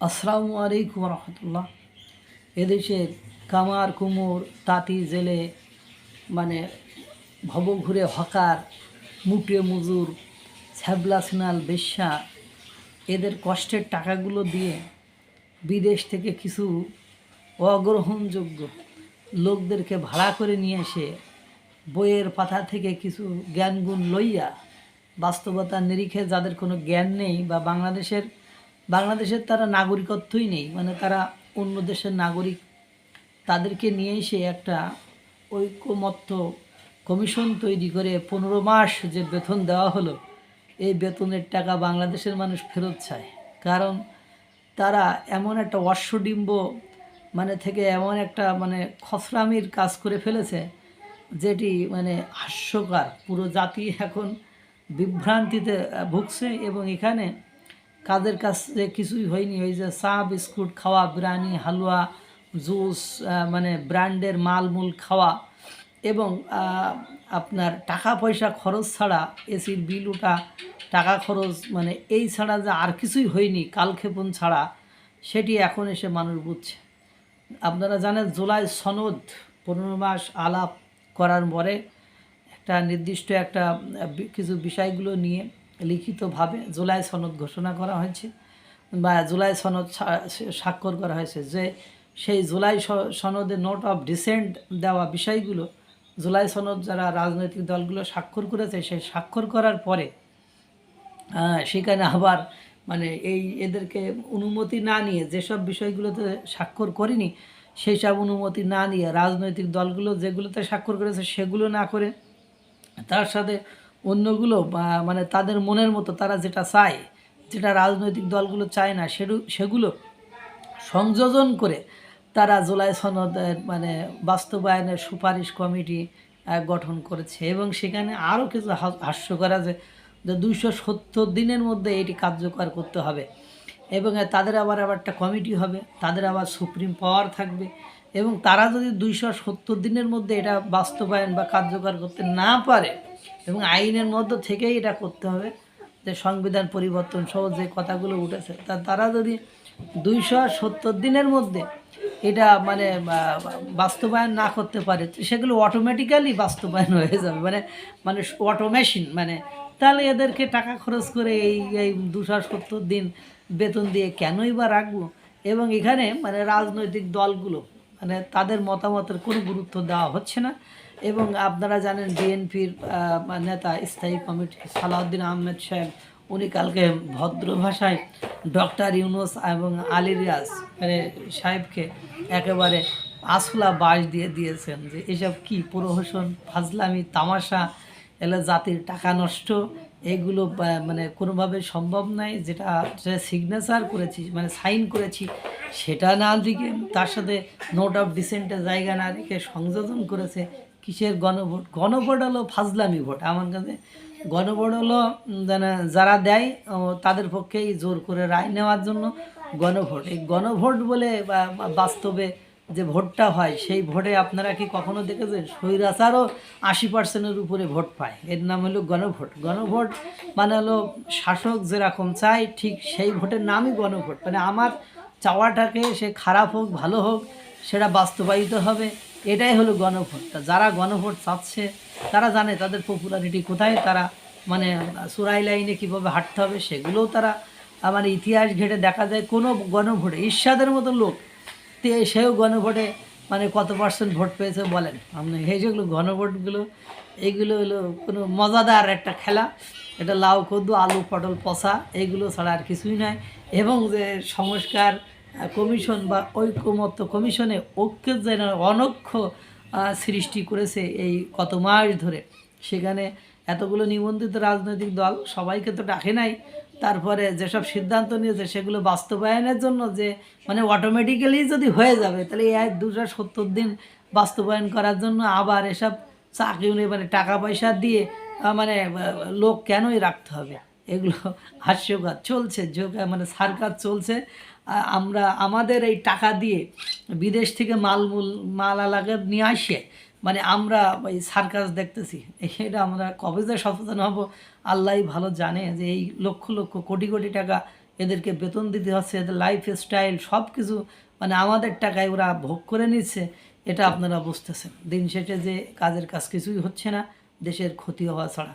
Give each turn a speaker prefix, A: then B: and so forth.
A: আসসালামু আলাইকুম রহমতুল্লাহ এদেশের কামার, কুমোর, তাঁতি, জেলে মানে ভবঘুরে, হকার, মুটে, মজুর ছ্যাবলাসনাল বেশ্যা, এদের কষ্টের টাকাগুলো দিয়ে বিদেশ থেকে কিছু অগ্রহণযোগ্য লোকদেরকে ভাড়া করে নিয়ে এসে বইয়ের পাতা থেকে কিছু জ্ঞানগুণ লইয়া বাস্তবতার নিরিখে যাদের কোনো জ্ঞান নেই বা বাংলাদেশের বাংলাদেশের তারা নাগরিকত্বই নেই। মানে তারা অন্য দেশের নাগরিক তাদেরকে নিয়ে এসে একটা ঐক্যমত্য কমিশন তৈরি করে পনেরো মাস যে বেতন দেওয়া হলো, এই বেতনের টাকা বাংলাদেশের মানুষ ফেরত চায়। কারণ তারা এমন একটা অশ্বডিম্ব মানে থেকে এমন একটা মানে খসরামির কাজ করে ফেলেছে, যেটি মানে হাস্যকর। পুরো জাতি এখন বিভ্রান্তিতে ভুগছে এবং এখানে কাদের কাছে কিছুই হয়নি, ওই যে চা, বিস্কুট খাওয়া, বিরিয়ানি, হালুয়া, জুস মানে ব্র্যান্ডের মালমূল খাওয়া এবং আপনার টাকা পয়সা খরচ ছাড়া এসির বিল ওঠা, টাকা খরচ মানে এই ছাড়া যে আর কিছুই হয়নি, কালক্ষেপণ ছাড়া, সেটি এখন এসে মানুষ বুঝছে। আপনারা জানেন, জুলাই সনদ পনেরো মাস আলাপ করার পরে একটা নির্দিষ্ট একটা কিছু বিষয়গুলো নিয়ে লিখিতভাবে জুলাই সনদ ঘোষণা করা হয়েছে বা জুলাই সনদ স্বাক্ষর করা হয়েছে যে সেই জুলাই সনদে নোট অফ ডিসেন্ট দেওয়া বিষয়গুলো, জুলাই সনদ যারা রাজনৈতিক দলগুলো স্বাক্ষর করেছে সেই স্বাক্ষর করার পরে সেখানে আবার মানে এই এদেরকে অনুমতি না নিয়ে যেসব বিষয়গুলোতে স্বাক্ষর করিনি, সেই সব অনুমতি না নিয়ে রাজনৈতিক দলগুলো যেগুলোতে স্বাক্ষর করেছে সেগুলো না করে, তার সাথে অন্যগুলো মানে তাদের মনের মতো তারা যেটা চায়, যেটা রাজনৈতিক দলগুলো চায় না সেগুলো সংযোজন করে তারা জুলাই সনদের মানে বাস্তবায়নের সুপারিশ কমিটি গঠন করেছে। এবং সেখানে আরও কিছু হাস্য করা যে দুইশো সত্তর দিনের মধ্যে এটি কার্যকর করতে হবে। এবং তাদের আবার আবার একটা কমিটি হবে, তাদের আবার সুপ্রিম পাওয়ার থাকবে। এবং তারা যদি দুইশো সত্তর দিনের মধ্যে এটা বাস্তবায়ন বা কার্যকর করতে না পারে এবং আইনের মধ্যে থেকেই এটা করতে হবে যে সংবিধান পরিবর্তন সহ যে কথাগুলো উঠেছে, তা তারা যদি দুইশো সত্তর দিনের মধ্যে এটা মানে বাস্তবায়ন না করতে পারে সেগুলো অটোমেটিক্যালি বাস্তবায়ন হয়ে যাবে। মানে মানে অটোমেশন মানে তাহলে এদেরকে টাকা খরচ করে এই এই দুশো সত্তর দিন বেতন দিয়ে কেনই বা রাখব? এবং এখানে মানে রাজনৈতিক দলগুলো মানে তাদের মতামতের কোনো গুরুত্ব দেওয়া হচ্ছে না। এবং আপনারা জানেন বিএনপির নেতা স্থায়ী কমিটি সালাউদ্দিন আহমেদ সাহেব, উনি কালকে ভদ্র ভাষায় ডক্টর ইউনুস এবং আলী রিয়াজ মানে সাহেবকে একেবারে আসলা বাস দিয়ে দিয়েছেন যে এসব কি প্রহসন, ফাজলামি, তামাশা, এলে জাতির টাকা নষ্ট, এগুলো মানে কোনোভাবে সম্ভব নয় যেটা সিগনেচার করেছি মানে সাইন করেছি, সেটা না দিকে তার সাথে নোট অফ ডিসেন্টের জায়গা না রেখে সংযোজন করেছে কিসের গণভোট গণভোট হলো ফাজলামি ভোট। আমার কাছে গণভোট হলো যারা দেয় তাদের পক্ষেই জোর করে রায় নেওয়ার জন্য গণভোট এই গণভোট বলে বাস্তবে যে ভোটটা হয়, সেই ভোটে আপনারা কি কখনো দেখেছেন? স্বৈরাচারও আশি পার্সেন্টের উপরে ভোট পায়। এর নাম হলো গণভোট গণভোট মানে হলো শাসক যেরকম চায়, ঠিক সেই ভোটের নামই গণভোট মানে আমার চাওয়াটাকে সে খারাপ হোক, ভালো হোক, সেটা বাস্তবায়িত হবে। এটাই হলো গণভোট। যারা গণভোট চাচ্ছে তারা জানে তাদের পপুলারিটি কোথায় তারা মানে সুরাই লাইনে কীভাবে হাঁটতে হবে সেগুলোও তারা আহ, মানে ইতিহাস ঘেটে দেখা যায় কোনো গণভোটে। ঈর্ষাদের মতো লোক তে সেও গণভোটে মানে কত পার্সেন্ট ভোট পেয়েছে বলেন। আপনি এই যেগুলো গণভোটগুলো এইগুলো হলো কোনো মজাদার একটা খেলা। এটা লাউ কদ্দু আলু পটল পচা এইগুলো ছাড়া আর কিছুই নয় এবং যে সংস্কার কমিশন বা ঐক্যমত্য কমিশনে ঐক্যের যেন অনক্ষ সৃষ্টি করেছে এই কত মাস ধরে। সেখানে এতগুলো নিবন্ধিত রাজনৈতিক দল সবাইকে তো ডাকে নাই। তারপরে যেসব সিদ্ধান্ত নিয়েছে সেগুলো বাস্তবায়নের জন্য যে মানে অটোমেটিক্যালি যদি হয়ে যাবে, তাহলে এই দুশো সত্তর দিন বাস্তবায়ন করার জন্য আবার এসব চাকরি মানে টাকা পয়সা দিয়ে মানে লোক কেনই রাখতে হবে? এগুলো হাস্যকার। চলছে, যোগা মানে সার্কাস চলছে। আমরা, আমাদের এই টাকা দিয়ে বিদেশ থেকে মালমূল মাল আলাকে নিয়ে আসে। মানে আমরা এই সার্কাস দেখতেছি। এটা আমরা কবে যে সচেতন হব আল্লাহ ভালো জানে যে এই লক্ষ লক্ষ, কোটি কোটি টাকা এদেরকে বেতন দিতে হচ্ছে, এদের লাইফ স্টাইল সব কিছু মানে আমাদের টাকায় ওরা ভোগ করে নিচ্ছে, এটা আপনারা বুঝতেছেন। দিন শেষে যে কাজের কাজ কিছুই হচ্ছে না, দেশের ক্ষতি হওয়া ছাড়া।